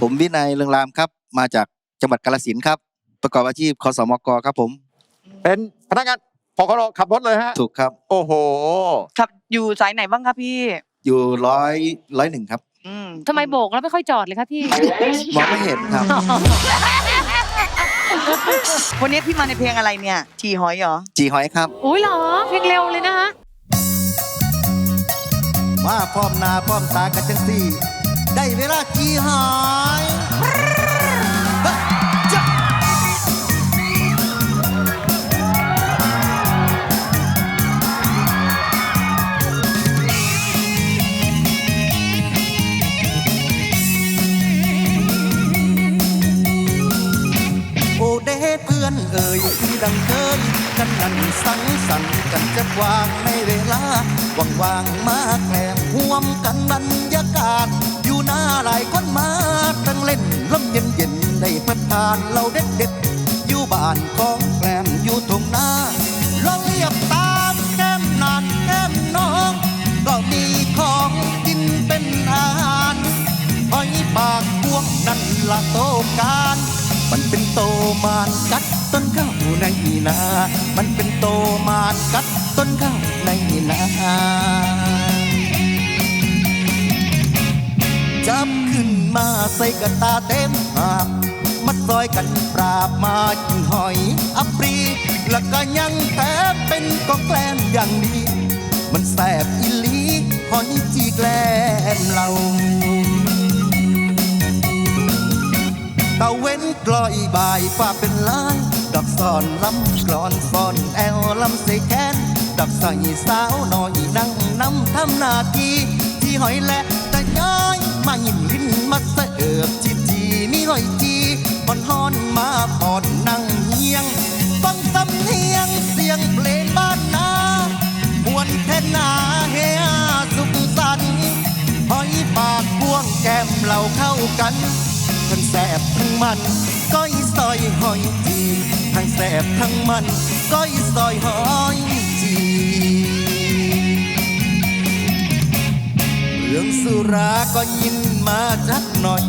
ผมวินัยเรืองรามครับ มาจากจังหวัดกาฬสินธุ์ครับ ประกอบอาชีพคสมกครับผม เป็นพนักงานพอเราขับรถเลยฮะ ถูกครับ โอ้โหครับอยู่สายไหนบ้างครับพี่ อยู่ร้อยร้อยหนึ่งครับ อืมทำไมโบกแล้วไม่ค่อยจอดเลยคะพี่ มองไม่เห็นครับ วันนี้พี่มาในเพลงอะไรเนี่ยจีหอยเหรอ จีหอยครับ อุ้ยเหรอ เพลงเร็วเลยนะคะมาพร้อมหน้าพร้อมตากันจังสี่ ได้เวลาจีหอยโอเดเพื่อนเอ่ยที่ดังเคยกันนั่นสังสรรค์กันจะวางในเวลาว่างๆมาแกล้มห่วมกันบรรยากาศ หน้าหลายคนมาตั้งเล่นลมเย็นเย็นได้พัดทานเราเด็ดเด็ดอยู่บ้านของแกลมอยู่ตรงหน้าลองเรียบตามแก้มนานแก้มน้อง ก็มีของกินเป็นอาหารหอยปากพวงนั่นละโตการมันเป็นโตมานกัดต้นข้าวในนา มันเป็นโตมานกัดต้นข้าวในนา จับขึ้นมาใส่กระตาเต็มหากมัดซอยกันปราบมากินหอยอัปรี แล้วก็ยังแถมเป็นกองแกล้มอย่างดี มันแสบอีลีหอยจีแกล้มเราตะเว้นกลอยบายฟ้าเป็นลายดอกซ่อนลำกลอนฟอนแอลลำใส่แขนดอกใส่สาวน้อยนั่งน้ำทำนาทีที่หอยและ กันทั้งแสบทั้งมันก้อยซอยหอยจีทั้งแสบทั้งมันก้อยซอยหอยจีเรื่องสุราก็ยินมาจักหน่อย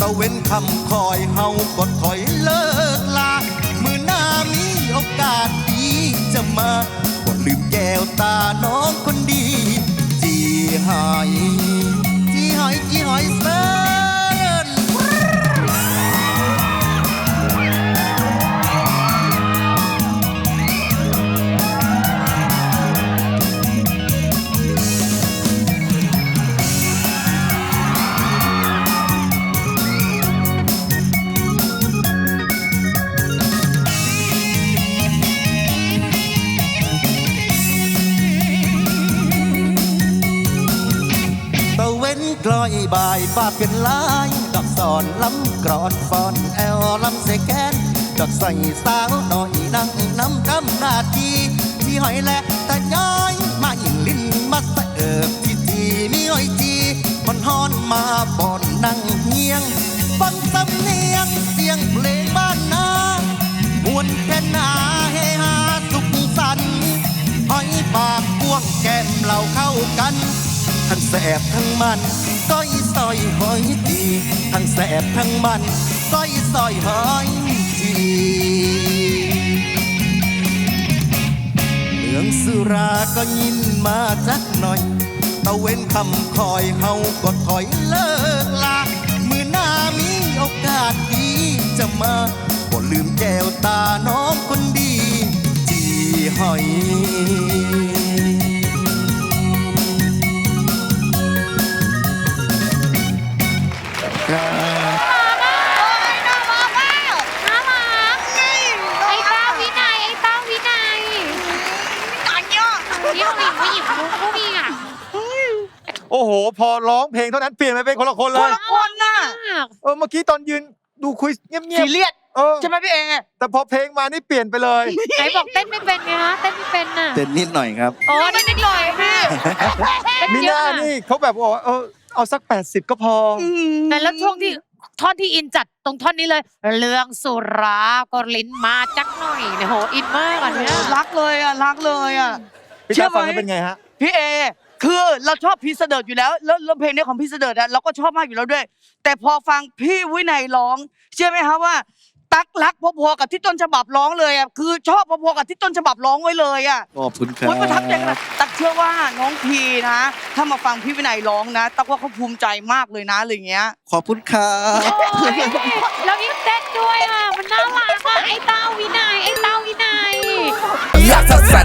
ตะเว้นคำคอยเฮากดถอยเลิกลามือหน้ามีโอกาสดีจะมาก็ลืมแก้วตาน้องคนดี จีหอยจีหอยจีหอยเซ กล้อยบ่ายฟ้าเป็นลาย ดอกสอนลำกรอนฟอนแอลลำเสแกน ดอกใส่สาวน้อยนั่งน้ำทำนาที่ที่หอยแหละตะย้อยมาหินลิ้นมาเสิร์ฟที่ทีมีหอยจีมันฮอนมาบอนนั่งเฮียงฟังสำเนียงเสียงเพลงบ้านนามวนแค่นาเฮฮาสุขสันต์หอยปากพวงแก้มเราเข้ากัน ทั้งแสบทั้งมัน ก้อยซอยหอยจีทั้งแสบทั้งมันก้อยซอยหอยจีเรื่องสุราก็ยินมาจักหน่อยตะเว้นคำคอยเฮาก็ถอยเลิกลามือหน้ามีโอกาสดีจะมาก็ลืมแก้วตาน้องคนดี จีหอย พอร้องเพลงเท่านั้นเปลี่ยนไปเป็นคนละคนเลคนยละคนน่ะมากเออเมื่อกี้ตอนยืนดูคุยเงียบซีเรียสๆเออใช่ไหมพี่เอแต่พอเพลงมานี่เปลี่ยนไปเลย ไหนบอกเต้นไม่เป็นไงฮะเต้นไม่เป็นน่ะเต้นนิดหน่อยครับ โอ้นิดนิดหน่อยพี่เต้นมิเยน่าอะนี่เขาแบบว่าเออเอาสัก 80 ก็พอแต่แล้วช่วงที่ท่อนที่อินจัดตรงท่อนนี้เลย เรื่องสุราก็ลิ้นมาจักหน่อยเนี่ยโหอินมากอันเนี้ยรักเลยอะรักเลยอะ พี่เชื่แจ๊อคฟังไหมแล้วเป็นไงฮะ พี่เอ คือเราชอบพีเสดิร์ดอยู่แล้วแล้วแล้วเพลงเนี้ยของพีเสดิร์ดอะเราก็ชอบมากอยู่แล้วด้วย แต่พอฟังพี่วินัยร้อง เชื่อไหมคะว่า ตักรักพอๆกับที่ต้นฉบับร้องเลยอะคือชอบพอๆกับที่ต้นฉบับร้องไว้เลยอะ ขอบคุณครัโอ๊ยประทับใจขนาบดตักเชื่อว่าน้องพีนะ ถ้ามาฟังพี่วินัยร้องนะ ตักว่าเขาภูมิใจมากเลยนะอะไรเงี้ย ขอบคุณครับโอ้ยแล้วยิ่งเต้นด้วยอะ มันน่ารักอะไอ้เต้าวินัยไอ้เต้าวินัยลักซัสซัส